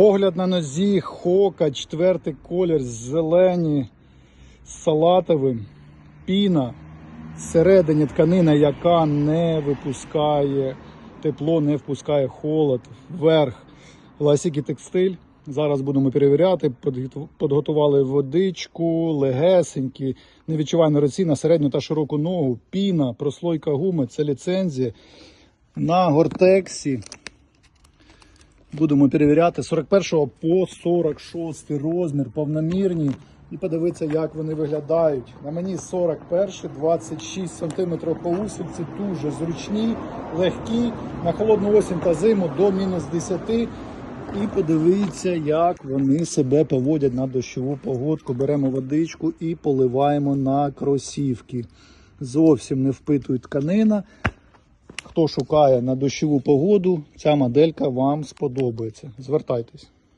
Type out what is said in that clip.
Огляд на нозі, хока, четвертий колір, зелені, з салатовим, піна, всередині тканина, яка не випускає тепло, не впускає холод, вверх. Ласіки текстиль. Зараз будемо перевіряти. Підготували водичку, легесенькі, не руці на середню та широку ногу, піна, прослойка гуми, це ліцензія. На гортексі будемо перевіряти з 41 по 46 розмір, повномірні. І подивитися, як вони виглядають. На мені 41, 26 см по усільці, дуже зручні, легкі, на холодну осінь та зиму до мінус 10. І подивіться, як вони себе поводять на дощову погодку. Беремо водичку і поливаємо на кросівки. Зовсім не впитує тканина. Хто шукає на дощову погоду, ця моделька вам сподобається. Звертайтесь.